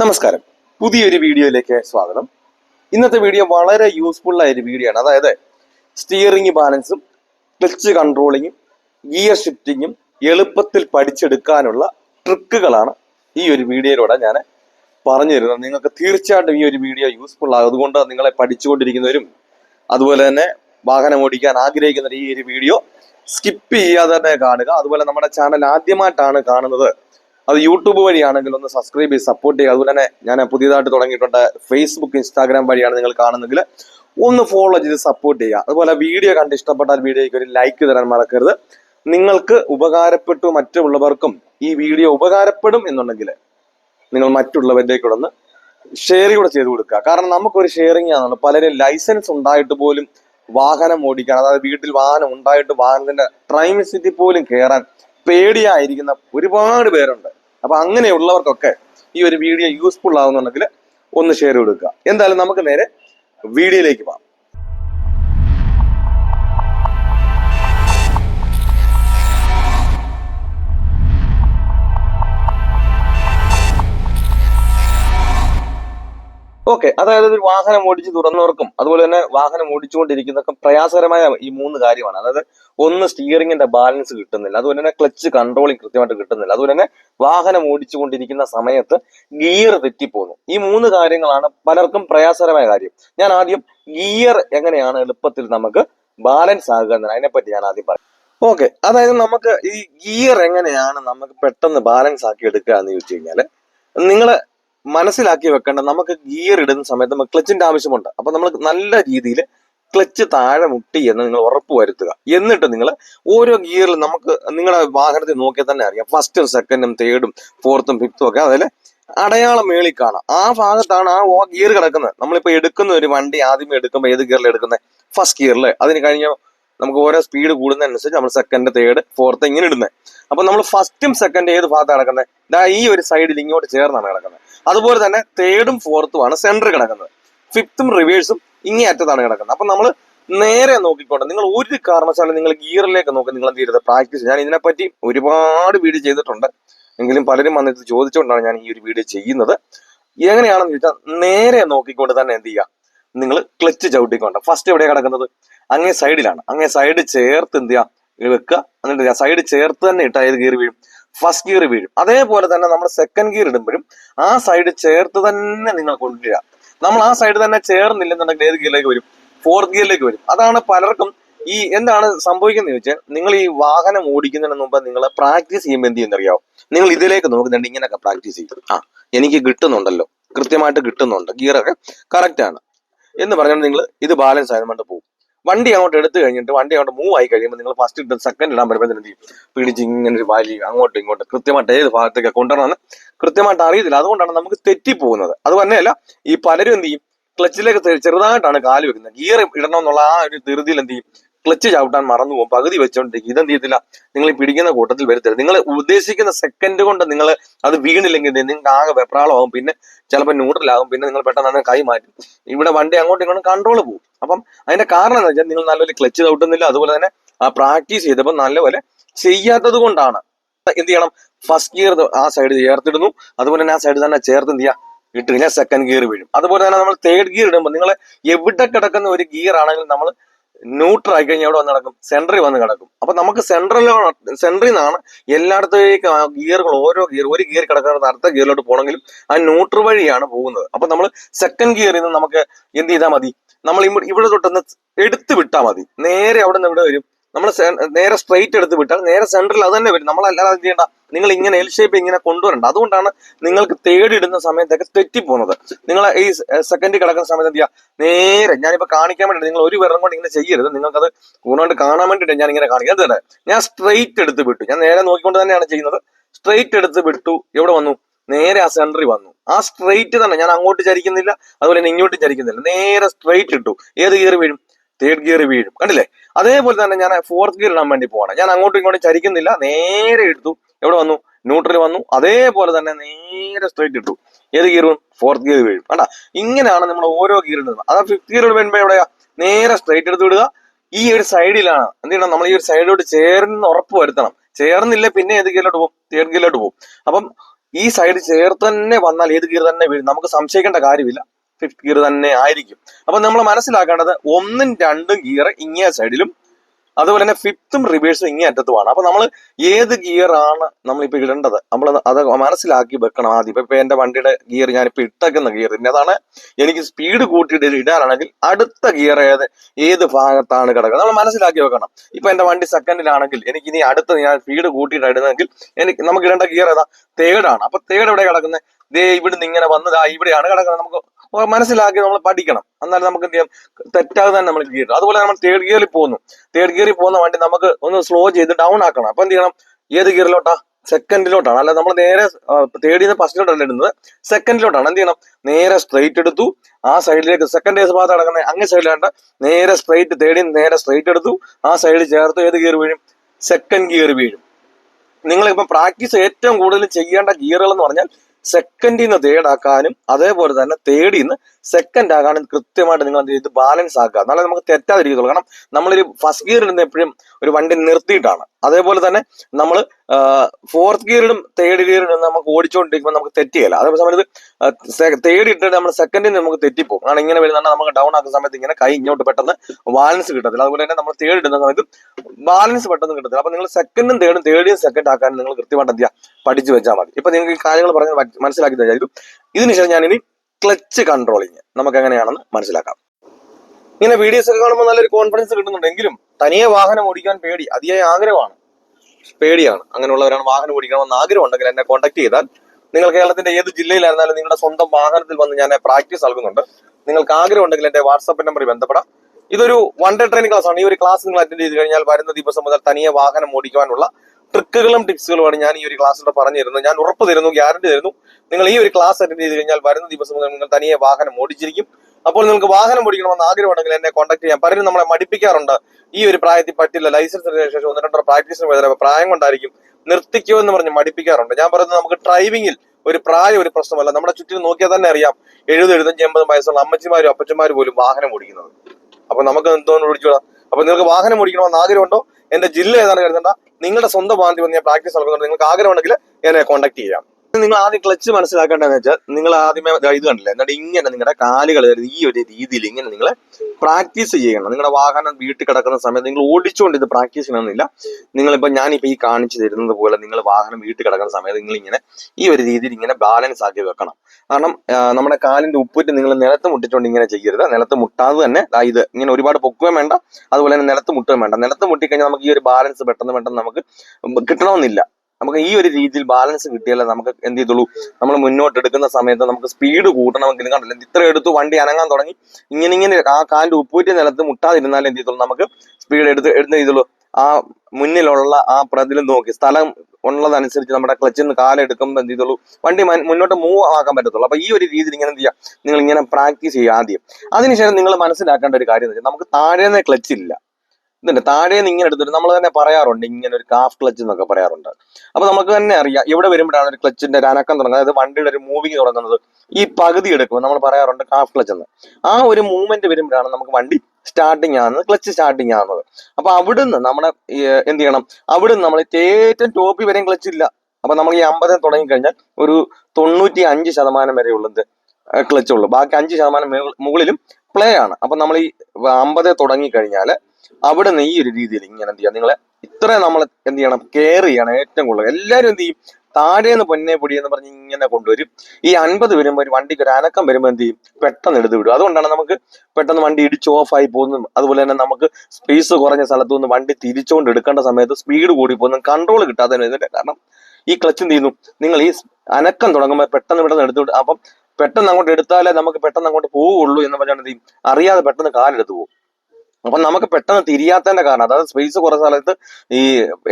നമസ്കാരം. പുതിയൊരു വീഡിയോയിലേക്ക് സ്വാഗതം. ഇന്നത്തെ വീഡിയോ വളരെ യൂസ്ഫുൾ ആയ ഒരു വീഡിയോ ആണ്. അതായത് സ്റ്റിയറിംഗ് ബാലൻസും ക്ലച്ച് കൺട്രോളിങ്ങും ഗിയർ ഷിഫ്റ്റിങ്ങും എളുപ്പത്തിൽ പഠിച്ചെടുക്കാനുള്ള ട്രിക്കുകളാണ് ഈ ഒരു വീഡിയോയിലൂടെ ഞാൻ പറഞ്ഞു തരുന്നത് നിങ്ങൾക്ക് തീർച്ചയായിട്ടും ഈ ഒരു വീഡിയോ യൂസ്ഫുൾ ആകും അതുകൊണ്ട് നിങ്ങളെ പഠിച്ചുകൊണ്ടിരിക്കുന്നവരും അതുപോലെ തന്നെ വാഹനം ഓടിക്കാൻ ആഗ്രഹിക്കുന്നവർ ഈ ഒരു വീഡിയോ സ്കിപ്പ് ചെയ്യാതെ തന്നെ കാണുക. അതുപോലെ നമ്മുടെ ചാനൽ ആദ്യമായിട്ടാണ് കാണുന്നത്. അത് യൂട്യൂബ് വഴിയാണെങ്കിൽ ഒന്ന് സബ്സ്ക്രൈബ് ചെയ്ത് സപ്പോർട്ട് ചെയ്യുക. അതുപോലെ തന്നെ ഞാൻ പുതിയതായിട്ട് തുടങ്ങിയിട്ടുണ്ട് ഫേസ്ബുക്ക് ഇൻസ്റ്റാഗ്രാം വഴിയാണ് നിങ്ങൾ കാണുന്നെങ്കിൽ ഒന്ന് ഫോളോ ചെയ്ത് സപ്പോർട്ട് ചെയ്യുക. അതുപോലെ വീഡിയോ കണ്ട് ഇഷ്ടപ്പെട്ടാൽ വീഡിയോയ്ക്ക് ഒരു ലൈക്ക് തരാൻ മറക്കരുത്. നിങ്ങൾക്ക് ഉപകാരപ്പെട്ടു മറ്റുള്ളവർക്കും ഈ വീഡിയോ ഉപകാരപ്പെടും എന്നുണ്ടെങ്കിൽ നിങ്ങൾ മറ്റുള്ളവരിലേക്കൂടെ ഒന്ന് ഷെയർ കൂടെ ചെയ്ത് കൊടുക്കുക. കാരണം നമുക്കൊരു ഷെയറിങ് ആണല്ലോ. പലരും ലൈസൻസ് ഉണ്ടായിട്ട് പോലും വാഹനം ഓടിക്കാൻ അതായത് വീട്ടിൽ വാഹനം ഉണ്ടായിട്ട് വാഹനത്തിന്റെ ട്രൈമിസിറ്റി പോലും കയറാൻ പേടിയായിരിക്കുന്ന ഒരുപാട് പേരുണ്ട്. അപ്പൊ അങ്ങനെയുള്ളവർക്കൊക്കെ ഈ ഒരു വീഡിയോ യൂസ്ഫുൾ ആവുന്നുണ്ടെങ്കിൽ ഒന്ന് ഷെയർ കൊടുക്കുക. എന്തായാലും നമുക്ക് നേരെ വീഡിയോയിലേക്ക് പോകാം. ഓക്കെ അതായത് ഒരു വാഹനം ഓടിച്ച് തുറന്നവർക്കും അതുപോലെ തന്നെ വാഹനം ഓടിച്ചുകൊണ്ടിരിക്കുന്നവർക്കും പ്രയാസകരമായ ഈ മൂന്ന് കാര്യമാണ്. അതായത് ഒന്ന് സ്റ്റിയറിംഗിന്റെ ബാലൻസ് കിട്ടുന്നില്ല. അതുപോലെ തന്നെ ക്ലച്ച് കൺട്രോളിങ് കൃത്യമായിട്ട് കിട്ടുന്നില്ല. അതുപോലെ തന്നെ വാഹനം ഓടിച്ചുകൊണ്ടിരിക്കുന്ന സമയത്ത് ഗിയർ തെറ്റിപ്പോകുന്നു ഈ മൂന്ന് കാര്യങ്ങളാണ് പലർക്കും പ്രയാസകരമായ കാര്യം. ഞാൻ ആദ്യം ഗിയർ എങ്ങനെയാണ് എളുപ്പത്തിൽ നമുക്ക് ബാലൻസ് ആകുക എന്നതിനെ അതിനെപ്പറ്റി ഞാൻ ആദ്യം പറയാം. ഓക്കെ അതായത് നമുക്ക് ഈ ഗിയർ എങ്ങനെയാണ് നമുക്ക് പെട്ടെന്ന് ബാലൻസ് ആക്കി എടുക്കുക എന്ന് ചോദിച്ചു കഴിഞ്ഞാൽ നിങ്ങൾ മനസ്സിലാക്കി വെക്കേണ്ട നമുക്ക് ഗിയർ ഇടുന്ന സമയത്ത് നമുക്ക് ക്ലച്ചിന്റെ ആവശ്യമുണ്ട്. അപ്പൊ നമ്മൾ നല്ല രീതിയിൽ ക്ലച്ച് താഴെ മുട്ടി എന്ന് നിങ്ങൾ ഉറപ്പ് വരുത്തുക. എന്നിട്ട് നിങ്ങൾ ഓരോ ഗിയറിൽ നമുക്ക് നിങ്ങളുടെ വാഹനത്തിൽ നോക്കിയാൽ തന്നെ അറിയാം. ഫസ്റ്റും സെക്കൻഡും തേർഡും ഫോർത്തും ഫിഫ്ത്തും ഒക്കെ അതിൽ അടയാളം മേളിൽ കാണാം. ആ ഭാഗത്താണ് ആ ഗിയർ കിടക്കുന്നത്. നമ്മളിപ്പോൾ എടുക്കുന്ന ഒരു വണ്ടി ആദ്യമേ എടുക്കുമ്പോൾ ഏത് ഗിയറിൽ എടുക്കുന്നത്? ഫസ്റ്റ് ഗിയറിൽ അതിന് കഴിഞ്ഞ നമുക്ക് ഓരോ സ്പീഡ് കൂടുന്നതനുസരിച്ച് നമ്മൾ സെക്കൻഡ് തേർഡ് ഫോർത്ത് ഇങ്ങനെ ഇടുന്നത്. അപ്പം നമ്മൾ ഫസ്റ്റും സെക്കൻഡ് ഏത് ഭാഗത്താണ് കിടക്കുന്നത്? ദാ ഈ ഒരു സൈഡിൽ ഇങ്ങോട്ട് ചേർന്നാണ് കിടക്കുന്നത്. അതുപോലെ തന്നെ തേർഡും ഫോർത്തുമാണ് സെന്റർ കിടക്കുന്നത്. ഫിഫ്ത്തും റിവേഴ്സും ഇങ്ങേ അറ്റത്താണ് കിടക്കുന്നത്. അപ്പൊ നമ്മൾ നേരെ നോക്കിക്കോട്ടെ. നിങ്ങൾ ഒരു കാരണവശാലും നിങ്ങൾ ഗിയറിലേക്ക് നോക്കി നിങ്ങൾ എന്ത് ചെയ്യരുത്? പ്രാക്ടീസ്. ഞാൻ ഇതിനെപ്പറ്റി ഒരുപാട് വീഡിയോ ചെയ്തിട്ടുണ്ട്. എങ്കിലും പലരും വന്നിട്ട് ചോദിച്ചുകൊണ്ടാണ് ഞാൻ ഈ ഒരു വീഡിയോ ചെയ്യുന്നത്. എങ്ങനെയാണെന്ന് ചോദിച്ചാൽ നേരെ നോക്കിക്കൊണ്ട് തന്നെ എന്ത് ചെയ്യുക? നിങ്ങൾ ക്ലച്ച് ചവിട്ടിക്കൊണ്ട്. ഫസ്റ്റ് എവിടെ കിടക്കുന്നത്? അങ്ങേ സൈഡിലാണ്. അങ്ങേ സൈഡ് ചേർത്ത് എന്ത് ചെയ്യുക? വെക്കുക. എന്നിട്ട് സൈഡ് ചേർത്ത് തന്നെ ഇട്ടാൽ ഏത് ഗിയർ വീഴും? ഫസ്റ്റ് ഗിയർ വീഴും. അതേപോലെ തന്നെ നമ്മൾ സെക്കൻഡ് ഗിയർ ഇടുമ്പോഴും ആ സൈഡ് ചേർത്ത് തന്നെ നിങ്ങൾ കൊണ്ടുവരിക. നമ്മൾ ആ സൈഡ് തന്നെ ചേർന്നില്ലെന്നുണ്ടെങ്കിൽ ഏത് ഗിയറിലേക്ക് വരും? ഫോർത്ത് ഗിയറിലേക്ക് വരും. അതാണ് പലർക്കും ഈ എന്താണ് സംഭവിക്കുന്നത് ചോദിച്ചാൽ നിങ്ങൾ ഈ വാഹനം ഓടിക്കുന്നതിന് മുമ്പ് നിങ്ങൾ പ്രാക്ടീസ് ചെയ്യുമ്പോൾ എന്ത് ചെയ്യുന്നറിയാവോ നിങ്ങൾ ഇതിലേക്ക് നോക്കുന്നുണ്ട് ഇങ്ങനെയൊക്കെ പ്രാക്ടീസ് ചെയ്യും. ആ എനിക്ക് കിട്ടുന്നുണ്ടല്ലോ. കൃത്യമായിട്ട് കിട്ടുന്നുണ്ട്. ഗിയറൊക്കെ കറക്റ്റ് ആണ്. എന്ന് പറഞ്ഞാൽ നിങ്ങൾ ഇത് ബാലൻസ് ആയതുകൊണ്ട് പോകും. വണ്ടി അങ്ങോട്ട് എടുത്തു കഴിഞ്ഞിട്ട് വണ്ടി അങ്ങോട്ട് മൂവ് ആയി കഴിയുമ്പോൾ നിങ്ങൾ ഫസ്റ്റ് ഇട്ട് സെക്കൻഡ് ഇടാൻ പറ്റുമ്പോൾ എന്ത് ചെയ്യും? പിടിച്ച് ഇങ്ങനെ ഒരു വാലി അങ്ങോട്ടും ഇങ്ങോട്ട് കൃത്യമായിട്ട് ഏത് ഭാഗത്തേക്ക് കൊണ്ടുവരണമെന്ന് കൃത്യമായിട്ട് അറിയത്തില്ല. അതുകൊണ്ടാണ് നമുക്ക് തെറ്റിപ്പോകുന്നത്. അത് തന്നെയല്ല ഈ പലരും എന്ത് ചെയ്യും? ക്ലച്ചിലേക്ക് ചെറുതായിട്ടാണ് കാൽ വെക്കുന്നത്. ഗിയർ ഇടണം എന്നുള്ള ആ ഒരു ധൃതിയിൽ എന്ത് ചെയ്യും? ക്ലച്ച് ചവിട്ടാൻ മറന്നു പോകും. പകുതി വെച്ചോണ്ടിരിക്കും. ഇതെന്ത് ചെയ്യത്തില്ല? നിങ്ങൾ പിടിക്കുന്ന കൂട്ടത്തിൽ വരുത്തരുത്. നിങ്ങൾ ഉദ്ദേശിക്കുന്ന സെക്കൻഡ് കൊണ്ട് നിങ്ങൾ അത് വീണില്ലെങ്കിൽ നിങ്ങൾക്ക് ആകെ വെപ്രാളമാകും. പിന്നെ ചിലപ്പോൾ ന്യൂട്രലാകും പിന്നെ നിങ്ങൾ പെട്ടെന്ന് കൈ മാറ്റും. ഇവിടെ വണ്ടി അങ്ങോട്ടും ഇങ്ങോട്ടും കൺട്രോൾ പോകും അപ്പം അതിന്റെ കാരണം എന്താ വെച്ചാൽ നിങ്ങൾ നല്ലപോലെ ക്ലച്ച് ചവിട്ടുന്നില്ല. അതുപോലെ തന്നെ ആ പ്രാക്ടീസ് ചെയ്തപ്പോൾ നല്ലപോലെ ചെയ്യാത്തത് കൊണ്ടാണ്. എന്ത് ചെയ്യണം? ഫസ്റ്റ് ഗിയർ ആ സൈഡ് ചേർത്തിടുന്നു. അതുപോലെ തന്നെ ആ സൈഡ് തന്നെ ചേർത്ത് എന്ത് ഇട്ട് കഴിഞ്ഞാൽ സെക്കൻഡ് ഗിയർ വീഴും. അതുപോലെ തന്നെ നമ്മൾ തേർഡ് ഗിയർ ഇടുമ്പോൾ നിങ്ങൾ എവിടെ കിടക്കുന്ന ഒരു ഗിയർ ആണെങ്കിലും നമ്മൾ ന്യൂട്രൽ ആയി കഴിഞ്ഞാൽ എവിടെ വന്ന് കിടക്കും സെൻട്രി വന്ന് കിടക്കും. അപ്പൊ നമുക്ക് സെൻട്രൽ സെൻട്രിൽ നിന്നാണ് എല്ലായിടത്തേക്ക് ആ ഗിയറുകൾ ഓരോ ഗിയർ ഒരു ഗിയർ കിടക്കാൻ അടുത്ത ഗിയറിലോട്ട് പോകണമെങ്കിലും ആ ന്യൂട്രൽ വഴിയാണ് പോകുന്നത്. അപ്പൊ നമ്മൾ സെക്കൻഡ് ഗിയറിൽ നിന്ന് നമുക്ക് എന്ത് ചെയ്താൽ മതി? നമ്മൾ ഇവിടെ തൊട്ടൊന്ന് എടുത്തു വിട്ടാൽ മതി. നേരെ അവിടെ നിന്ന് ഇവിടെ വരും. നമ്മൾ നേരെ സ്ട്രെയിറ്റ് എടുത്ത് വിട്ടാൽ നേരെ സെന്ററിൽ അത് തന്നെ വരും. നമ്മളല്ലാതെ എന്ത് ചെയ്യണ്ട? നിങ്ങൾ ഇങ്ങനെ എൽ ഷേപ്പ് ഇങ്ങനെ കൊണ്ടുവരണ്ട. അതുകൊണ്ടാണ് നിങ്ങൾക്ക് തേടിയിടുന്ന സമയത്തൊക്കെ തെറ്റിപ്പോകുന്നത്. നിങ്ങൾ ഈ സെക്കൻഡിൽ കിടക്കുന്ന സമയത്ത് എന്ത് ചെയ്യുക? നേരെ ഞാനിപ്പോൾ കാണിക്കാൻ വേണ്ടി നിങ്ങൾ ഒരു വിരം കൊണ്ട് ഇങ്ങനെ ചെയ്യരുത്. നിങ്ങൾക്കത് കൂടുതലായിട്ട് കാണാൻ വേണ്ടിയിട്ട് ഞാൻ ഇങ്ങനെ കാണിക്കുന്നത് തന്നെ. ഞാൻ സ്ട്രെയിറ്റ് എടുത്ത് വിട്ടു. ഞാൻ നേരെ നോക്കിക്കൊണ്ട് തന്നെയാണ് ചെയ്യുന്നത്. സ്ട്രെയിറ്റ് എടുത്ത് വിട്ടു. എവിടെ വന്നു? നേരെ ആ സെന്ററിൽ വന്നു. ആ സ്ട്രെയിറ്റ് തന്നെ. ഞാൻ അങ്ങോട്ട് ചരിക്കുന്നില്ല. അതുപോലെ തന്നെ ഇങ്ങോട്ട് ചരിക്കുന്നില്ല. നേരെ സ്ട്രെയിറ്റ് ഇട്ടു. ഏത് ഗിയർ വീഴും? തേർഡ് ഗിയർ വീഴും. കണ്ടില്ലേ? അതേപോലെ തന്നെ ഞാൻ ഫോർത്ത് ഗിയർ ഇടാൻ വേണ്ടി പോവാണ്. ഞാൻ അങ്ങോട്ടും ഇങ്ങോട്ടും ചരിക്കുന്നില്ല. നേരെ എടുത്തു. എവിടെ വന്നു? ന്യൂട്രൽ വന്നു. അതേപോലെ തന്നെ നേരെ സ്ട്രേറ്റ് ഇട്ടു. ഏത് ഗിയർ വീഴും ഫോർത്ത് ഗിയർ വീഴും. കണ്ട? ഇങ്ങനെയാണ് നമ്മൾ ഓരോ ഗിയർ ഇടുന്നത്. അതാ ഫിഫ്ത് ഗിയർ വരുമ്പോ എവിടെയാ നേരെ സ്ട്രേറ്റ് എടുത്ത് വിടുക. ഈ ഒരു സൈഡിലാണ് എന്ത് ചെയ്യണം? നമ്മൾ ഈ ഒരു സൈഡിലോട്ട് ചേർന്ന് ഉറപ്പ് വരുത്തണം. ചേർന്നില്ല പിന്നെ ഏത് ഗിയറിലോട്ട് പോകും? തേർഡ് ഗിയറിലോട്ട് പോകും. അപ്പം ഈ സൈഡ് ചേർത്ത് തന്നെ വന്നാൽ ഏത് ഗിയർ തന്നെ വീഴും? നമുക്ക് സംശയിക്കേണ്ട കാര്യമില്ല. ഫിഫ്ത് ഗിയർ തന്നെ ആയിരിക്കും. അപ്പൊ നമ്മൾ മനസ്സിലാക്കേണ്ടത് ഒന്നും രണ്ടും ഗിയർ ഇങ്ങേ സൈഡിലും അതുപോലെ തന്നെ ഫിഫ്ത്തും റിവേഴ്സും ഇങ്ങേ അറ്റത്തുമാണ്. അപ്പൊ നമ്മൾ ഏത് ഗിയർ ആണ് നമ്മളിപ്പോ ഇടേണ്ടത്? നമ്മൾ അത് മനസ്സിലാക്കി വെക്കണം ആദ്യം. ഇപ്പൊ എന്റെ വണ്ടിയുടെ ഗിയർ ഞാനിപ്പോ ഇട്ടേക്കുന്ന ഗിയർ ഇന്നതാണ് എനിക്ക് സ്പീഡ് കൂട്ടിയിട്ട് ഇടാനാണെങ്കിൽ അടുത്ത ഗിയർ ഏത് ഏത് ഭാഗത്താണ് കിടക്കുന്നത്? നമ്മൾ മനസ്സിലാക്കി വെക്കണം. ഇപ്പൊ എന്റെ വണ്ടി സെക്കൻഡിലാണെങ്കിൽ എനിക്ക് ഇനി അടുത്ത ഞാൻ സ്പീഡ് കൂട്ടിയിട്ട് ഇടുന്നെങ്കിൽ എനിക്ക് നമുക്ക് ഇടേണ്ട ഗിയർ ഏതാ? തേർഡാണ് അപ്പൊ തേർഡ് എവിടെ കിടക്കുന്നത് ദേ ഇവിടുന്ന് ഇങ്ങനെ വന്നതാ ഇവിടെയാണ് കിടക്കുന്നത്. നമുക്ക് മനസ്സിലാക്കി നമ്മൾ പഠിക്കണം. എന്നാലും നമുക്ക് എന്ത് ചെയ്യാം? തെറ്റാതെ തന്നെ നമ്മൾ ഗിയർ അതുപോലെ നമ്മൾ തേർഡ് ഗിയറിൽ പോകുന്നു. തേർഡ് ഗിയറിൽ പോകുന്ന വണ്ടി നമുക്ക് ഒന്ന് സ്ലോ ചെയ്ത് ഡൗൺ ആക്കണം. അപ്പൊ എന്ത് ചെയ്യണം? ഏത് ഗിയറിലോട്ടാ സെക്കൻഡിലോട്ടാണ് അല്ല നമ്മൾ നേരെ തേർഡിൽ നിന്ന് ഫസ്റ്റിലോട്ടല്ല ഇടുന്നത്. സെക്കൻഡിലോട്ടാണ് എന്ത് ചെയ്യണം? നേരെ സ്ട്രെയിറ്റ് എടുത്തു. ആ സൈഡിലേക്ക് സെക്കൻഡ് ഏസ് ഭാഗത്ത് കിടക്കുന്ന അങ്ങേ സൈഡിലാണ്ട് നേരെ സ്ട്രെയിറ്റ് തേടി നേരെ സ്ട്രെയിറ്റ് എടുത്തു. ആ സൈഡിൽ ചേർത്ത്. ഏത് ഗിയർ വീഴും? സെക്കൻഡ് ഗിയർ വീഴും. നിങ്ങളിപ്പോൾ പ്രാക്ടീസ് ഏറ്റവും കൂടുതൽ ചെയ്യേണ്ട ഗിയറുകൾ എന്ന് പറഞ്ഞാൽ സെക്കൻഡിൽ നിന്ന് തേർഡ് ആക്കാനും അതേപോലെ തന്നെ തേർഡിൽ നിന്ന് സെക്കൻഡ് ആകാണ് കൃത്യമായിട്ട് നിങ്ങൾ എന്ത് ചെയ്ത് ബാലൻസ് ആക്കുക. എന്നാലേ നമുക്ക് തെറ്റാതിരിക്കത്തുള്ളൂ. കാരണം നമ്മളൊരു ഫസ്റ്റ് ഗിയർ ഇടുന്ന എപ്പോഴും ഒരു വണ്ടി നിർത്തിയിട്ടാണ്. അതേപോലെ തന്നെ നമ്മൾ ഫോർത്ത് ഗിയറിലും തേർഡ് ഗിയറിലും നമുക്ക് ഓടിച്ചുകൊണ്ടിരിക്കുമ്പോൾ നമുക്ക് തെറ്റിയല്ല. അതേ സമയത്ത് തേർഡ് ഇട്ടിട്ട് നമ്മൾ സെക്കൻഡിൽ നമുക്ക് തെറ്റിപ്പോകും. കാരണം ഇങ്ങനെ വരുന്ന നമുക്ക് ഡൗൺ ആക്കുന്ന സമയത്ത് ഇങ്ങനെ കൈ ഇങ്ങോട്ട് പെട്ടെന്ന് ബാലൻസ് കിട്ടത്തില്ല. അതുപോലെ തന്നെ നമ്മൾ തേർഡ് ഇടുന്ന സമയത്ത് ബാലൻസ് പെട്ടെന്ന് കിട്ടത്തില്ല. അപ്പൊ നിങ്ങൾ സെക്കൻഡും തേർഡും തേർഡിയും സെക്കൻഡ് ആക്കാൻ നിങ്ങൾ കൃത്യമായിട്ട് എന്ത് ചെയ്യുക? പഠിച്ചു വെച്ചാൽ മതി. ഇപ്പൊ നിങ്ങൾക്ക് ഈ കാര്യങ്ങൾ പറഞ്ഞ് മനസ്സിലാക്കി തരാം. ഇതിനുശേഷം ഞാൻ ഇനി ക്ലച്ച് കൺട്രോളിങ് നമുക്ക് എങ്ങനെയാണെന്ന് മനസ്സിലാക്കാം. ഇങ്ങനെ വീഡിയോസ് ഒക്കെ കാണുമ്പോൾ നല്ലൊരു കോൺഫിഡൻസ് കിട്ടുന്നുണ്ടെങ്കിലും തനിയെ വാഹനം ഓടിക്കാൻ പേടി അതിയായ ആഗ്രഹമാണ്. പേടിയാണ്. അങ്ങനെയുള്ളവരാണ് വാഹനം ഓടിക്കണമെന്ന് ആഗ്രഹം ഉണ്ടെങ്കിൽ എന്നെ കോൺടാക്ട് ചെയ്താൽ നിങ്ങൾ കേരളത്തിന്റെ ഏത് ജില്ലയിലായിരുന്നാലും നിങ്ങളുടെ സ്വന്തം വാഹനത്തിൽ വന്ന് ഞാൻ പ്രാക്ടീസ് നൽകുന്നുണ്ട്. നിങ്ങൾക്ക് ആഗ്രഹം ഉണ്ടെങ്കിൽ എന്റെ വാട്സാപ്പ് നമ്പറിൽ ബന്ധപ്പെടാം. ഇതൊരു വൺ ഡേ ട്രെയിനിങ് ക്ലാസ് ആണ്. ഈ ഒരു ക്ലാസ് നിങ്ങൾ അറ്റൻഡ് ചെയ്ത് കഴിഞ്ഞാൽ വരുന്ന ദിവസം മുതൽ തനിയെ വാഹനം ഓടിക്കുവാനുള്ള ട്രിക്കുകളും ടിപ്സുകളുമാണ് ഞാൻ ഈ ഒരു ക്ലാസ്സിലൂടെ പറഞ്ഞു തരുന്നത് ഞാൻ ഉറപ്പ് തരുന്നു ഗ്യാരണ്ടി തരുന്നു. നിങ്ങൾ ഈ ഒരു ക്ലാസ് അറ്റൻഡ് ചെയ്ത് കഴിഞ്ഞാൽ വരുന്ന ദിവസം നിങ്ങൾ തനിയെ വാഹനം ഓടിച്ചിരിക്കും. അപ്പോൾ നിങ്ങൾക്ക് വാഹനം ഓടിക്കണമെന്ന് ആഗ്രഹമുണ്ടെങ്കിൽ എന്നെ കോൺടാക്ട് ചെയ്യാം. പലരും നമ്മളെ മടിപ്പിക്കാറുണ്ട്. ഈ ഒരു പ്രായത്തിൽ പറ്റില്ല ലൈസൻസ് എടുത്തതിന് ശേഷം ഒന്ന് രണ്ടോ പ്രാക്ടീസിന് പോയതിനെ പ്രായം കൊണ്ടായിരിക്കും നിർത്തിക്കോ എന്ന് പറഞ്ഞ് മടിപ്പിക്കാറുണ്ട്. ഞാൻ പറയുന്നത് നമുക്ക് ഡ്രൈവിംഗിൽ ഒരു പ്രായം ഒരു പ്രശ്നമല്ല. നമ്മുടെ ചുറ്റിനും നോക്കിയാൽ തന്നെ അറിയാം. എഴുപത് എഴുപത്തഞ്ച് എൺപത് വയസ്സുള്ള അമ്മച്ചിമാരും അപ്പച്ചന്മാരും പോലും വാഹനം ഓടിക്കുന്നത്. അപ്പൊ നമുക്ക് എന്തോന്ന് ഓടിച്ചോളാം അപ്പൊ നിങ്ങൾക്ക് വാഹനം ഓടിക്കണമെന്ന് ആഗ്രഹമുണ്ടോ? എന്റെ ജില്ല ഏതാണ് കരുതണ്ട. നിങ്ങളുടെ സ്വന്തം വാഹനത്തിൽ വന്ന് ഞാൻ പ്രാക്ടീസ് നടക്കുന്നുണ്ട്. നിങ്ങൾക്ക് ആഗ്രഹമുണ്ടെങ്കിൽ എന്നെ കോൺടാക്ട് ചെയ്യാം. നിങ്ങൾ ആദ്യം ക്ലച്ച് മനസ്സിലാക്കേണ്ടതെന്ന് വെച്ചാൽ നിങ്ങൾ ആദ്യമേ ഇത് കണ്ടില്ല? എന്നിട്ട് ഇങ്ങനെ നിങ്ങളുടെ കാലുകൾ ഈ ഒരു രീതിയിൽ ഇങ്ങനെ നിങ്ങൾ പ്രാക്ടീസ് ചെയ്യണം. നിങ്ങളുടെ വാഹനം വീട്ടിൽ കിടക്കുന്ന സമയത്ത് നിങ്ങൾ ഓടിച്ചുകൊണ്ട് ഇത് പ്രാക്ടീസ് ചെയ്യണമെന്നില്ല. നിങ്ങളിപ്പോൾ ഞാനിപ്പോ ഈ കാണിച്ചു തരുന്നത് പോലെ നിങ്ങൾ വാഹനം വീട്ടിൽ കിടക്കുന്ന സമയത്ത് നിങ്ങൾ ഇങ്ങനെ ഈ ഒരു രീതിയിൽ ഇങ്ങനെ ബാലൻസ് ആക്കി വെക്കണം. കാരണം നമ്മുടെ കാലിന്റെ ഉപ്പുറ്റ് നിങ്ങൾ നിലത്ത് മുട്ടിച്ചുകൊണ്ട് ഇങ്ങനെ ചെയ്യരുത്. നിലത്ത് മുട്ടാതെ തന്നെ ഇത് ഇങ്ങനെ ഒരുപാട് പൊക്കുകയും വേണ്ട. അതുപോലെ തന്നെ നിലത്ത് മുട്ടുകയും വേണ്ട. നിലത്ത് മുട്ടിക്കഴിഞ്ഞാൽ നമുക്ക് ഈ ഒരു ബാലൻസ് പെട്ടെന്ന് പെട്ടെന്ന് നമുക്ക് കിട്ടണമെന്നില്ല. നമുക്ക് ഈ ഒരു രീതിയിൽ ബാലൻസ് കിട്ടിയാലേ നമുക്ക് എന്ത് ചെയ്തുള്ളൂ? നമ്മൾ മുന്നോട്ട് എടുക്കുന്ന സമയത്ത് നമുക്ക് സ്പീഡ് കൂട്ടണമെങ്കിൽ കണ്ടില്ല? ഇത്ര എടുത്ത് വണ്ടി അനങ്ങാൻ തുടങ്ങി ഇങ്ങനെ ഇങ്ങനെ ആ കാലിന്റെ ഉപ്പൂറ്റി നിലത്ത് മുട്ടാതിരുന്നാലും എന്ത് ചെയ്തുള്ളൂ? നമുക്ക് സ്പീഡ് എടുത്ത് എടുത്ത് ചെയ്തുള്ളൂ? ആ മുന്നിലുള്ള ആ പ്രതിലും നോക്കി സ്ഥലം ഉള്ളതനുസരിച്ച് നമ്മുടെ ക്ലച്ചിൽ നിന്ന് കാലെടുക്കുമ്പോൾ എന്ത് ചെയ്തുള്ളൂ? വണ്ടി മുന്നോട്ട് മൂവ് ആക്കാൻ പറ്റത്തുള്ളൂ. അപ്പൊ ഈ ഒരു രീതിയിൽ ഇങ്ങനെ എന്ത് ചെയ്യാം? നിങ്ങൾ ഇങ്ങനെ പ്രാക്ടീസ് ചെയ്യുക ആദ്യം. അതിനുശേഷം നിങ്ങൾ മനസ്സിലാക്കേണ്ട ഒരു കാര്യം എന്ന് വെച്ചാൽ നമുക്ക് താഴേന്ന് ക്ലച്ച് ഇല്ല. ഇതുണ്ട്. താഴെ നിന്ന് ഇങ്ങനെ എടുത്തിട്ട് നമ്മൾ തന്നെ പറയാറുണ്ട്. ഇങ്ങനെ ഒരു കാഫ് ക്ലച്ച് എന്നൊക്കെ പറയാറുണ്ട്. അപ്പൊ നമുക്ക് തന്നെ അറിയാം. ഇവിടെ വരുമ്പോഴാണ് ഒരു ക്ലച്ചിന്റെ ഒരു അനക്കം തുടങ്ങുന്നത്? അതായത് വണ്ടിയുടെ ഒരു മൂവിങ് തുടങ്ങുന്നത്. ഈ പകുതി എടുക്കുമ്പോൾ നമ്മൾ പറയാറുണ്ട് കാഫ് ക്ലച്ച് എന്ന്. ആ ഒരു മൂവ്മെന്റ് വരുമ്പോഴാണ് നമുക്ക് വണ്ടി സ്റ്റാർട്ടിങ് ആകുന്നത് ക്ലച്ച് സ്റ്റാർട്ടിങ് ആകുന്നത് അപ്പൊ അവിടുന്ന് നമ്മുടെ എന്ത് ചെയ്യണം? അവിടുന്ന് നമ്മൾ ഏറ്റവും ടോപ്പിൽ വരെയും ക്ലച്ച് ഇല്ല. അപ്പൊ നമ്മൾ ഈ അമ്പതിൽ തുടങ്ങി കഴിഞ്ഞാൽ ഒരു തൊണ്ണൂറ്റി അഞ്ച് ശതമാനം വരെ ഉള്ളത് ക്ലച്ച് ഉള്ളൂ. ബാക്കി അഞ്ച് ശതമാനം മുകളിലും പ്ലേ ആണ്. അപ്പൊ നമ്മൾ ഈ അമ്പതിൽ തുടങ്ങി കഴിഞ്ഞാൽ അവിടെ നിന്ന് ഈ ഒരു രീതിയിൽ ഇങ്ങനെ എന്ത് ചെയ്യാം? നിങ്ങളെ ഇത്രയും നമ്മൾ എന്ത് ചെയ്യണം? കെയർ ചെയ്യണം. ഏറ്റവും കൂടുതൽ. എല്ലാവരും എന്ത് ചെയ്യും? താഴേന്ന് പൊന്നെ പൊടി എന്ന് പറഞ്ഞ് ഇങ്ങനെ കൊണ്ടുവരും. ഈ അൻപത് വരുമ്പോൾ ഒരു വണ്ടിക്ക് ഒരു അനക്കം വരുമ്പോൾ എന്ത് ചെയ്യും? പെട്ടെന്ന് എടുത്ത് വിടും. അതുകൊണ്ടാണ് നമുക്ക് പെട്ടെന്ന് വണ്ടി ഇടിച്ച് ഓഫ് ആയി പോകുന്നതും അതുപോലെ തന്നെ നമുക്ക് സ്പേസ് കുറഞ്ഞ സ്ഥലത്തു നിന്ന് വണ്ടി തിരിച്ചുകൊണ്ട് എടുക്കേണ്ട സമയത്ത് സ്പീഡ് കൂടി പോകുന്നതും കൺട്രോൾ കിട്ടാതെ ഇതിന്റെ കാരണം ഈ ക്ലച്ച് എന്ത് ചെയ്യുന്നു? നിങ്ങൾ ഈ അനക്കം തുടങ്ങുമ്പോൾ പെട്ടെന്ന് പെട്ടെന്ന് എടുത്തു വിടും. അപ്പം പെട്ടെന്ന് അങ്ങോട്ട് എടുത്താലേ നമുക്ക് പെട്ടെന്ന് അങ്ങോട്ട് പോവുള്ളൂ എന്ന് പറഞ്ഞാൽ എന്ത് ചെയ്യും? അറിയാതെ പെട്ടെന്ന് കാലെടുത്ത് പോകും. അപ്പൊ നമുക്ക് പെട്ടെന്ന് തിരിയാത്തതിന്റെ കാരണം അതായത് സ്പേസ് കുറേ സ്ഥലത്ത് ഈ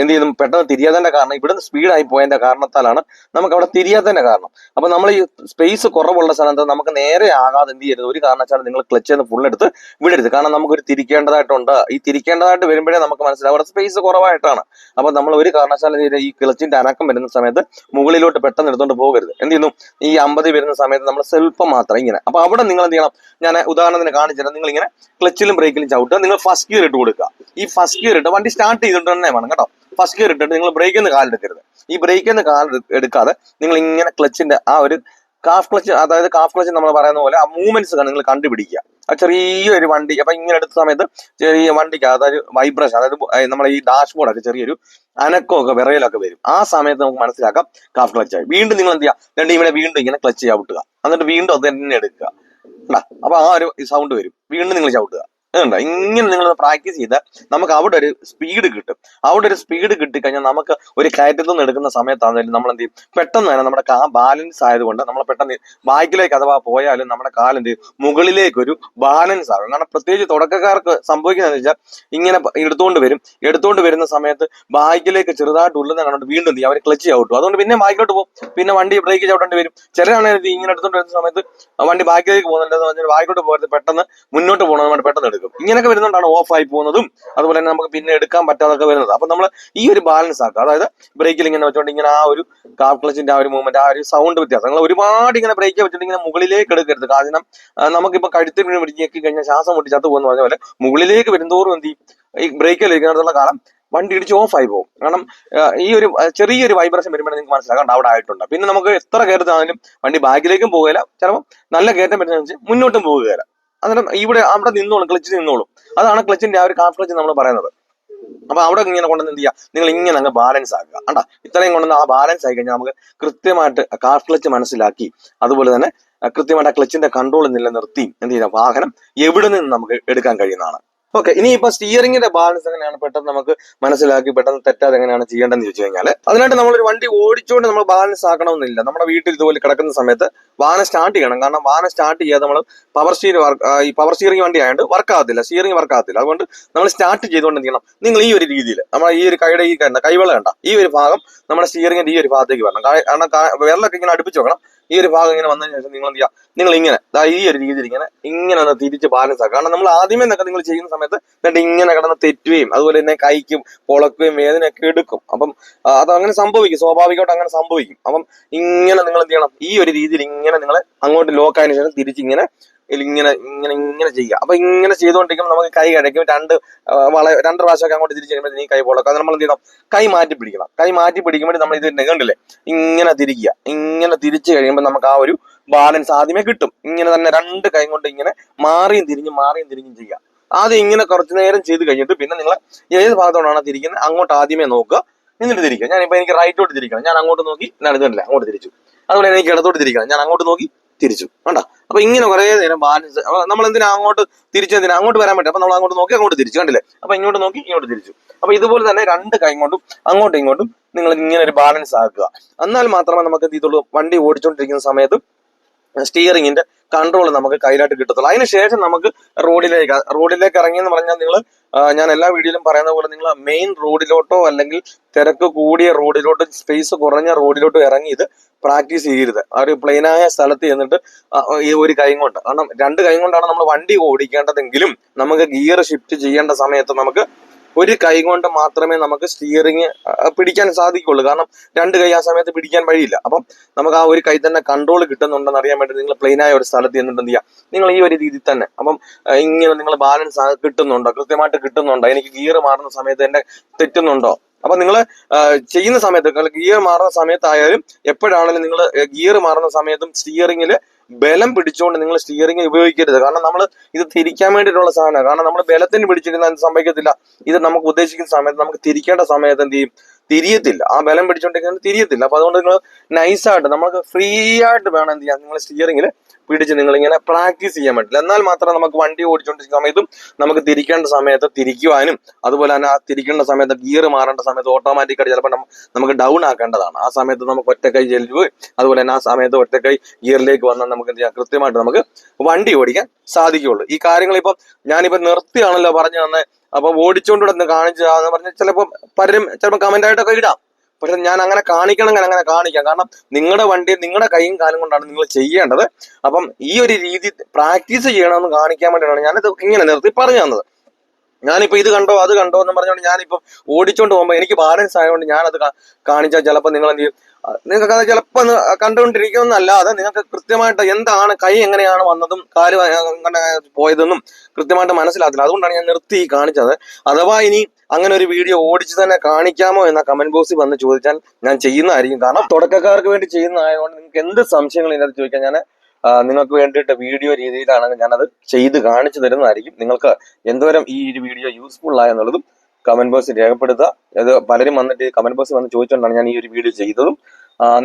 എന്ത് ചെയ്യുന്നു? പെട്ടെന്ന് തിരിയാത്തതിന്റെ കാരണം ഇവിടുന്ന് സ്പീഡായി പോയതിന്റെ കാരണത്താലാണ് നമുക്ക് അവിടെ തിരിയാത്തതിന്റെ കാരണം. അപ്പൊ നമ്മൾ ഈ സ്പേസ് കുറവുള്ള സ്ഥലത്ത് നമുക്ക് നേരെ ആകാതെ എന്ത് ചെയ്യരുത്? ഒരു കാരണവശാലും നിങ്ങൾ ക്ലച്ച് ചെയ്ത് ഫുൾ എടുത്ത് വിടരുത്. കാരണം നമുക്കൊരു തിരിക്കേണ്ടതായിട്ടുണ്ട്. ഈ തിരിക്കേണ്ടതായിട്ട് വരുമ്പോഴേ നമുക്ക് മനസ്സിലാവും. അവിടെ സ്പേസ് കുറവായിട്ടാണ്. അപ്പൊ നമ്മൾ ഒരു കാരണവശാലും ഈ ക്ലച്ചിന്റെ അനക്കം വരുന്ന സമയത്ത് മുകളിലോട്ട് പെട്ടെന്ന് എടുത്തുകൊണ്ട് പോകരുത്. എന്ത് ചെയ്യുന്നു? ഈ അമ്പത് വരുന്ന സമയത്ത് നമ്മൾ സ്വല്പം മാത്രം ഇങ്ങനെ. അപ്പൊ അവിടെ നിങ്ങൾ എന്ത് ചെയ്യണം? ഞാൻ ഉദാഹരണത്തിന് കാണിച്ചുതരാം. നിങ്ങൾ ഇങ്ങനെ ക്ലച്ചിലും ബ്രേക്കിലും ചവിട്ടുക നിങ്ങൾ ഫസ്റ്റ് ഗിയർ ഇട്ട് കൊടുക്കുക. ഈ ഫസ്റ്റ് ഗിയർ ഇട്ട് വണ്ടി സ്റ്റാർട്ട് ചെയ്തിട്ട് തന്നെ വേണം കേട്ടോ. ഫസ്റ്റ് ഗിയർ ഇട്ടിട്ട് നിങ്ങൾ ബ്രേക്കിൽ നിന്ന് കാലെടുക്കരുത് ഈ ബ്രേക്കിൽ നിന്ന് കാൽ എടുക്കാതെ നിങ്ങൾ ഇങ്ങനെ ക്ലച്ചിന്റെ ആ ഒരു കാഫ് ക്ലച്ച് അതായത് കാഫ് ക്ലച്ച് നമ്മൾ പറയുന്ന പോലെ ആ മൂവ്മെന്റ്സ് നിങ്ങൾ കണ്ടുപിടിക്കുക. ആ ചെറിയൊരു വണ്ടി അപ്പൊ ഇങ്ങനെ എടുത്ത സമയത്ത് ചെറിയ വണ്ടിക്ക് അതായത് വൈബ്രേഷൻ അതായത് നമ്മുടെ ഈ ഡാഷ്ബോർഡൊക്കെ ചെറിയൊരു അനക്കമൊക്കെ വിറയലൊക്കെ വരും. ആ സമയത്ത് നമുക്ക് മനസ്സിലാക്കാം കാഫ് ക്ലച്ച് ആയി. വീണ്ടും നിങ്ങൾ എന്ത് ചെയ്യുക രണ്ട് ഇവിടെ വീണ്ടും ഇങ്ങനെ ക്ലച്ച് ചവിട്ടുക എന്നിട്ട് വീണ്ടും അത് തന്നെ എടുക്കുക? അപ്പൊ ആ ഒരു സൗണ്ട് വരും. വീണ്ടും നിങ്ങൾ ചവിട്ടുക. അതുകൊണ്ടാ ഇങ്ങനെ നിങ്ങൾ പ്രാക്ടീസ് ചെയ്താൽ നമുക്ക് അവിടെ ഒരു സ്പീഡ് കിട്ടും. അവിടെ ഒരു സ്പീഡ് കിട്ടിക്കഴിഞ്ഞാൽ നമുക്ക് ഒരു കയറ്റത്തിൽ നിന്ന് എടുക്കുന്ന സമയത്താണെങ്കിലും നമ്മൾ എന്ത് ചെയ്യും? പെട്ടെന്ന് തന്നെ നമ്മുടെ കാ ബാലൻസ് ആയതുകൊണ്ട് നമ്മൾ പെട്ടെന്ന് ബാക്കിലേക്ക് അഥവാ പോയാലും നമ്മുടെ കാലെന്ത് മുകളിലേക്ക് ഒരു ബാലൻസ് ആകും. കാരണം പ്രത്യേകിച്ച് തുടക്കക്കാർക്ക് സംഭവിക്കുന്നതെന്ന് വെച്ചാൽ ഇങ്ങനെ എടുത്തുകൊണ്ട് വരും. എടുത്തുകൊണ്ട് വരുന്ന സമയത്ത് ബാക്കിലേക്ക് ചെറുതായിട്ട് ഉള്ളുന്ന കണ്ടിട്ട് വീണ്ടും എന്ത് അവർ ക്ലച്ച് ചെയ്യാവും അതുകൊണ്ട് പിന്നെ ബാക്കിലോട്ട് പോകും. പിന്നെ വണ്ടി ബ്രേക്ക് ചവിട്ടേണ്ടി വരും. ചിലരാണെങ്കിൽ ഇങ്ങനെ എടുത്തുകൊണ്ട് വരുന്ന സമയത്ത് വണ്ടി ബാക്കിലേക്ക് പോകുന്നുണ്ടെന്ന് പറഞ്ഞാൽ ബാക്കിലോട്ട് പോകരുത് പെട്ടെന്ന് മുന്നോട്ട് പോകണം പെട്ടെന്ന് എടുക്കും. ഇങ്ങനെയൊക്കെ വരുന്നതുകൊണ്ടാണ് ഓഫ് ആയി പോകുന്നതും. അതുപോലെ തന്നെ നമുക്ക് പിന്നെ എടുക്കാൻ പറ്റാതൊക്കെ വരുന്നത്. അപ്പൊ നമ്മൾ ഈ ഒരു ബാലൻസ് ആക്കുക. അതായത് ബ്രേക്കിൽ ഇങ്ങനെ വെച്ചോണ്ട് ഇങ്ങനെ ആ ഒരു കാർ ക്ലച്ചിന്റെ ആ ഒരു മൂവ്മെന്റ് ആ ഒരു സൗണ്ട് വ്യത്യാസം. നിങ്ങൾ ഒരുപാട് ഇങ്ങനെ ബ്രേക്ക് വെച്ചിട്ട് ഇങ്ങനെ മുകളിലേക്ക് എടുക്കരുത്. കാരണം ആ, നമുക്കിപ്പോ കഴുത്തിൽ വീണ് പിടിച്ചേക്ക് കഴിഞ്ഞാൽ ശ്വാസം മുട്ടി ചത്തു പോകുന്ന പറഞ്ഞ പോലെ മുകളിലേക്ക് വരുന്തോറും എന്ത് ഈ ബ്രേക്കിൽ ഇരിക്കുന്നതുള്ള കാലം വണ്ടി ഇടിച്ച് ആയി പോകും. കാരണം ഈ ഒരു ചെറിയൊരു വൈബ്രേഷൻ വരുമ്പോൾ നിങ്ങൾക്ക് മനസ്സിലാക്കാം അവിടെ ആയിട്ടുണ്ട്. പിന്നെ നമുക്ക് എത്ര കയറ്റത്താണെങ്കിലും വണ്ടി ബാക്കിലേക്കും പോകില്ല ചിലപ്പോൾ നല്ല കയറ്റം വരുന്നതനുസരിച്ച് മുന്നോട്ടും പോകുകയില്ല അന്നേരം ഇവിടെ അവിടെ നിന്നോളും ക്ലച്ച് നിന്നോളും. അതാണ് ക്ലച്ചിന്റെ ആ ഒരു കാഫ് ക്ലച്ച് നമ്മൾ പറയുന്നത്. അപ്പൊ അവിടെ ഇങ്ങനെ കൊണ്ടുവന്ന് എന്ത് ചെയ്യുക നിങ്ങൾ ഇങ്ങനെ അങ്ങ് ബാലൻസ് ആക്കുക. കണ്ടാ? ഇത്രയും കൊണ്ടുവന്ന് ആ ബാലൻസ് ആയി കഴിഞ്ഞാൽ നമുക്ക് കൃത്യമായിട്ട് കാർ ക്ലച്ച് മനസ്സിലാക്കി അതുപോലെ തന്നെ കൃത്യമായിട്ട് ആ ക്ലച്ചിന്റെ കൺട്രോൾ നിലനിർത്തി എന്ത് ചെയ്യുക? വാഹനം എവിടെ നിന്ന് നമുക്ക് എടുക്കാൻ കഴിയുന്നതാണ്. ഓക്കെ ഇനി ഇപ്പൊ സ്റ്റിയറിംഗിന്റെ ബാലൻസ് എങ്ങനെയാണ്? പെട്ടെന്ന് നമുക്ക് മനസ്സിലാക്കി പെട്ടെന്ന് തെറ്റാതെ എങ്ങനെയാണ് ചെയ്യേണ്ടതെന്ന് ചോദിച്ചു കഴിഞ്ഞാൽ അതിനായിട്ട് നമ്മളൊരു വണ്ടി ഓടിച്ചുകൊണ്ട് നമ്മൾ ബാലൻസ് ആക്കണമെന്നില്ല. നമ്മുടെ വീട്ടിൽ ഇതുപോലെ കിടക്കുന്ന സമയത്ത് വാഹനം സ്റ്റാർട്ട് ചെയ്യണം. കാരണം വാഹനം സ്റ്റാർട്ട് ചെയ്യാതെ നമ്മൾ പവർ സ്റ്റീർ ഈ പവർ സ്റ്റിയറിംഗ് വണ്ടി ആയതുകൊണ്ട് വർക്ക് ആകത്തില്ല. സ്റ്റിയറിംഗ് വർക്ക് ആകത്തില്ല. അതുകൊണ്ട് നമ്മൾ സ്റ്റാർട്ട് ചെയ്തുകൊണ്ട് ചെയ്യണം നിങ്ങൾ ഈ ഒരു രീതിയിൽ നമ്മൾ ഈ ഒരു കൈയുടെ ഈ കണ്ട കൈവള കണ്ട ഈ ഒരു ഭാഗം നമ്മുടെ സ്റ്റിയറിംഗിന്റെ ഈ ഒരു ഭാഗത്തേക്ക് വരണം. കാരണം വെള്ളമൊക്കെ ഇങ്ങനെ അടുപ്പിച്ച് വെക്കണം. ഈ ഒരു ഭാഗം ഇങ്ങനെ വന്നതിന് ശേഷം നിങ്ങൾ എന്ത് ചെയ്യുക നിങ്ങൾ ഇങ്ങനെ ദാ ഈ ഒരു രീതിയിൽ ഇങ്ങനെ ഇങ്ങനെ ഒന്ന് തിരിച്ച് ബാലൻസ് ആക്കുക. കാരണം നമ്മൾ ആദ്യമേ എന്നൊക്കെ നിങ്ങൾ ചെയ്യുന്ന സമയത്ത് എന്നിട്ട് ഇങ്ങനെ കിടന്ന് തെറ്റുകയും അതുപോലെ തന്നെ കൈക്കും പൊളക്കുകയും വേദനയൊക്കെ എടുക്കും. അപ്പം അത് അങ്ങനെ സംഭവിക്കും. സ്വാഭാവികമായിട്ട് അങ്ങനെ സംഭവിക്കും. അപ്പം ഇങ്ങനെ നിങ്ങൾ എന്ത് ചെയ്യണം? ഈ ഒരു രീതിയിൽ ഇങ്ങനെ നിങ്ങൾ അങ്ങോട്ട് ലോക്കായതിനു ശേഷം തിരിച്ച് ഇങ്ങനെ ഇങ്ങനെ ഇങ്ങനെ ചെയ്യുക. അപ്പൊ ഇങ്ങനെ ചെയ്തുകൊണ്ടിരിക്കുമ്പോൾ നമുക്ക് കൈ കഴിക്കും രണ്ട് വള രണ്ട് പ്രാവശ്യമൊക്കെ അങ്ങോട്ട് തിരിച്ച് നീ കൈ പൊളക്കും അത് നമ്മൾ എന്ത് ചെയ്യണം? കൈ മാറ്റി പിടിക്കണം. കൈ മാറ്റി പിടിക്കുമ്പോൾ നമ്മൾ ഇത് കണ്ടില്ലേ? ഇങ്ങനെ തിരിക്കുക. ഇങ്ങനെ തിരിച്ചു കഴിയുമ്പോൾ നമുക്ക് ആ ഒരു ബാലൻസ് ആദ്യമേ കിട്ടും. ഇങ്ങനെ തന്നെ രണ്ട് കൈ കൊണ്ട് ഇങ്ങനെ മാറിയും തിരിഞ്ഞും മാറിയും തിരിഞ്ഞും ചെയ്യുക. ആദ്യം ഇങ്ങനെ കുറച്ചു നേരം ചെയ്ത് കഴിഞ്ഞിട്ട് പിന്നെ നിങ്ങൾ ഏത് ഭാഗത്തോടാണ് തിരിക്കുന്നത് അങ്ങോട്ട് ആദ്യമേ നോക്കുക. എന്നിട്ട് തിരിക്കുക. ഞാനിപ്പോ എനിക്ക് റൈറ്റോട്ട് തിരിക്കണം. ഞാൻ അങ്ങോട്ട് നോക്കി ഇതല്ല അങ്ങോട്ട് തിരിച്ചു. അതുപോലെ എനിക്ക് ഇടത്തോട്ട് തിരിക്കണം. ഞാൻ അങ്ങോട്ട് നോക്കി തിരിച്ചു. കണ്ടോ? അപ്പൊ ഇങ്ങനെ കുറെ നേരം ബാലൻസ് നമ്മൾ എന്തിനാ അങ്ങോട്ട് തിരിച്ചു എന്തിനാ? അങ്ങോട്ട് വരാൻ പറ്റും അപ്പൊ നമ്മൾ അങ്ങോട്ട് നോക്കി അങ്ങോട്ട് തിരിച്ചു. കണ്ടില്ലേ? അപ്പൊ ഇങ്ങോട്ട് നോക്കി ഇങ്ങോട്ട് തിരിച്ചു. അപ്പൊ ഇതുപോലെ തന്നെ രണ്ട് കൈ കൊണ്ടും അങ്ങോട്ടും ഇങ്ങോട്ടും നിങ്ങൾ ഇങ്ങനെ ഒരു ബാലൻസ് ആക്കുക. എന്നാൽ മാത്രമേ നമുക്ക് എന്ത് ചെയ്തുള്ളൂ വണ്ടി ഓടിച്ചുകൊണ്ടിരിക്കുന്ന സമയത്ത് സ്റ്റിയറിംഗിന്റെ കൺട്രോൾ നമുക്ക് കയ്യിലായിട്ട് കിട്ടത്തുള്ളൂ. അതിനുശേഷം നമുക്ക് റോഡിലേക്ക് റോഡിലേക്ക് ഇറങ്ങി എന്ന് പറഞ്ഞാൽ നിങ്ങൾ ഞാൻ എല്ലാ വീഡിയോയിലും പറയുന്ന പോലെ നിങ്ങൾ മെയിൻ റോഡിലോട്ടോ അല്ലെങ്കിൽ തിരക്ക് കൂടിയ റോഡിലോട്ട് സ്പേസ് കുറഞ്ഞ റോഡിലോട്ടോ ഇറങ്ങി ഇത് പ്രാക്ടീസ് ചെയ്യരുത്. ആ ഒരു പ്ലെയിനായ സ്ഥലത്ത് ചെന്നിട്ട് ഈ ഒരു കൈ കൊണ്ട്. കാരണം രണ്ട് കൈ കൊണ്ടാണ് നമ്മൾ വണ്ടി ഓടിക്കേണ്ടതെങ്കിലും നമുക്ക് ഗിയർ ഷിഫ്റ്റ് ചെയ്യേണ്ട സമയത്ത് നമുക്ക് ഒരു കൈ കൊണ്ട് മാത്രമേ നമുക്ക് സ്റ്റിയറിങ് പിടിക്കാൻ സാധിക്കുള്ളൂ. കാരണം രണ്ട് കൈ ആ സമയത്ത് പിടിക്കാൻ വഴിയില്ല. അപ്പം നമുക്ക് ആ ഒരു കൈ തന്നെ കൺട്രോൾ കിട്ടുന്നുണ്ടെന്ന് അറിയാൻ വേണ്ടി നിങ്ങൾ പ്ലെയിനായ ഒരു സ്ഥലത്ത് ചെന്നിട്ട് എന്ത് ചെയ്യുക നിങ്ങൾ ഈ ഒരു രീതിയിൽ തന്നെ അപ്പം ഇങ്ങനെ നിങ്ങൾ ബാലൻസ് കിട്ടുന്നുണ്ടോ? കൃത്യമായിട്ട് കിട്ടുന്നുണ്ടോ? എനിക്ക് ഗിയർ മാറുന്ന സമയത്ത് എന്റെ തെറ്റുന്നുണ്ടോ? അപ്പൊ നിങ്ങൾ ചെയ്യുന്ന സമയത്ത് ഗിയർ മാറുന്ന സമയത്തായാലും എപ്പോഴാണെങ്കിലും നിങ്ങൾ ഗിയർ മാറുന്ന സമയത്തും സ്റ്റിയറിംഗിൽ ബലം പിടിച്ചുകൊണ്ട് നിങ്ങൾ സ്റ്റിയറിംഗ് ഉപയോഗിക്കരുത്. കാരണം നമ്മൾ ഇത് തിരിക്കാൻ വേണ്ടിയിട്ടുള്ള സാധനമാണ്. കാരണം നമ്മൾ ബലത്തിന് പിടിച്ചിരുന്ന സംഭവിക്കത്തില്ല. ഇത് നമുക്ക് ഉദ്ദേശിക്കുന്ന സമയത്ത് നമുക്ക് തിരിക്കേണ്ട സമയത്ത് എന്ത് ചെയ്യും? തിരിയത്തില്ല. ആ ബലം പിടിച്ചോണ്ടിരിക്കുന്നത് തിരിയത്തില്ല. അപ്പൊ അതുകൊണ്ട് നിങ്ങൾ നൈസായിട്ട് നമുക്ക് ഫ്രീ ആയിട്ട് വേണം എന്ത് ചെയ്യാൻ. നിങ്ങൾ സ്റ്റിയറിംഗിൽ പിടിച്ച് നിങ്ങൾ ഇങ്ങനെ പ്രാക്ടീസ് ചെയ്യാൻ പറ്റില്ല. എന്നാൽ മാത്രമേ നമുക്ക് വണ്ടി ഓടിച്ചുകൊണ്ടിരിക്കുന്ന സമയത്തും നമുക്ക് തിരിക്കേണ്ട സമയത്ത് തിരിക്കുവാനും അതുപോലെ തന്നെ ആ തിരിക്കേണ്ട സമയത്ത് ഗിയർ മാറേണ്ട സമയത്ത് ഓട്ടോമാറ്റിക്കായിട്ട് ചിലപ്പോൾ നമുക്ക് ഡൗൺ ആക്കേണ്ടതാണ്. ആ സമയത്ത് നമുക്ക് ഒറ്റക്കൈ ചെല്ലുക അതുപോലെ തന്നെ ആ സമയത്ത് ഒറ്റക്കൈ ഗിയറിലേക്ക് വന്നാൽ നമുക്ക് എന്ത് ചെയ്യാം? കൃത്യമായിട്ട് നമുക്ക് വണ്ടി ഓടിക്കാൻ സാധിക്കുകയുള്ളൂ. ഈ കാര്യങ്ങൾ ഇപ്പം ഞാനിപ്പോ നിർത്തിയാണല്ലോ പറഞ്ഞു തന്നെ അപ്പൊ ഓടിച്ചുകൊണ്ടിടന്ന് കാണിച്ചു പറഞ്ഞാൽ ചിലപ്പോൾ പലരും ചിലപ്പോൾ കമന്റ് ആയിട്ടൊക്കെ ഇടാം. പക്ഷെ ഞാൻ അങ്ങനെ കാണിക്കണമെങ്കിൽ അങ്ങനെ കാണിക്കാം. കാരണം നിങ്ങളുടെ വണ്ടി നിങ്ങളുടെ കൈയും കാലും കൊണ്ടാണ് നിങ്ങൾ ചെയ്യേണ്ടത്. അപ്പം ഈ ഒരു രീതി പ്രാക്ടീസ് ചെയ്യണമെന്ന് കാണിക്കാൻ വേണ്ടിയാണ് ഞാനിത് ഇങ്ങനെ നിർത്തി പറഞ്ഞു തന്നത്. ഞാനിപ്പോൾ ഇത് കണ്ടോ അത് കണ്ടോ എന്ന് പറഞ്ഞുകൊണ്ട് ഞാനിപ്പോൾ ഓടിച്ചോണ്ട് പോകുമ്പോൾ എനിക്ക് ബാലൻസ് ആയതുകൊണ്ട് ഞാനത് കാണിച്ചാൽ ചിലപ്പോൾ നിങ്ങൾ എന്ത് ചെയ്യും? നിങ്ങൾക്ക് അത് ചിലപ്പോൾ കണ്ടുകൊണ്ടിരിക്കുമെന്നല്ലാതെ നിങ്ങൾക്ക് കൃത്യമായിട്ട് എന്താണ് കൈ എങ്ങനെയാണ് വന്നതും കാൽ പോയതെന്നും കൃത്യമായിട്ട് മനസ്സിലാക്കില്ല അതുകൊണ്ടാണ് ഞാൻ നിർത്തി കാണിച്ചത്. അഥവാ ഇനി അങ്ങനെ ഒരു വീഡിയോ ഓടിച്ച് തന്നെ കാണിക്കാമോ എന്ന കമന്റ് ബോക്സിൽ വന്ന് ചോദിച്ചാൽ ഞാൻ ചെയ്യുന്നതായിരിക്കും. കാരണം തുടക്കക്കാർക്ക് വേണ്ടി ചെയ്യുന്നതായതുകൊണ്ട് നിങ്ങൾക്ക് എന്ത് സംശയങ്ങൾ ഇതിനകത്ത് ചോദിക്കാൻ ഞാൻ നിങ്ങൾക്ക് വേണ്ടിയിട്ട് വീഡിയോ രീതിയിലാണെങ്കിൽ ഞാനത് ചെയ്ത് കാണിച്ചു തരുന്നതായിരിക്കും. നിങ്ങൾക്ക് എന്തോരം ഈ ഒരു വീഡിയോ യൂസ്ഫുൾ ആയെന്നുള്ളതും കമന്റ് ബോക്സിൽ രേഖപ്പെടുത്തുക. അത് പലരും വന്നിട്ട് കമന്റ് ബോക്സിൽ വന്ന് ചോദിച്ചുകൊണ്ടാണ് ഞാൻ ഈ ഒരു വീഡിയോ ചെയ്തതും.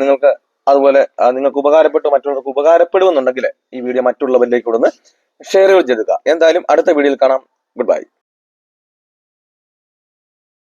നിങ്ങൾക്ക് അതുപോലെ നിങ്ങൾക്ക് ഉപകാരപ്പെട്ടു മറ്റുള്ളവർക്ക് ഉപകാരപ്പെടുമെന്നുണ്ടെങ്കിൽ ഈ വീഡിയോ മറ്റുള്ളവരിലേക്ക് കൊടുന്ന് ഷെയർ ചെയ്തെടുക്കുക എന്തായാലും അടുത്ത വീഡിയോയിൽ കാണാം. Good bye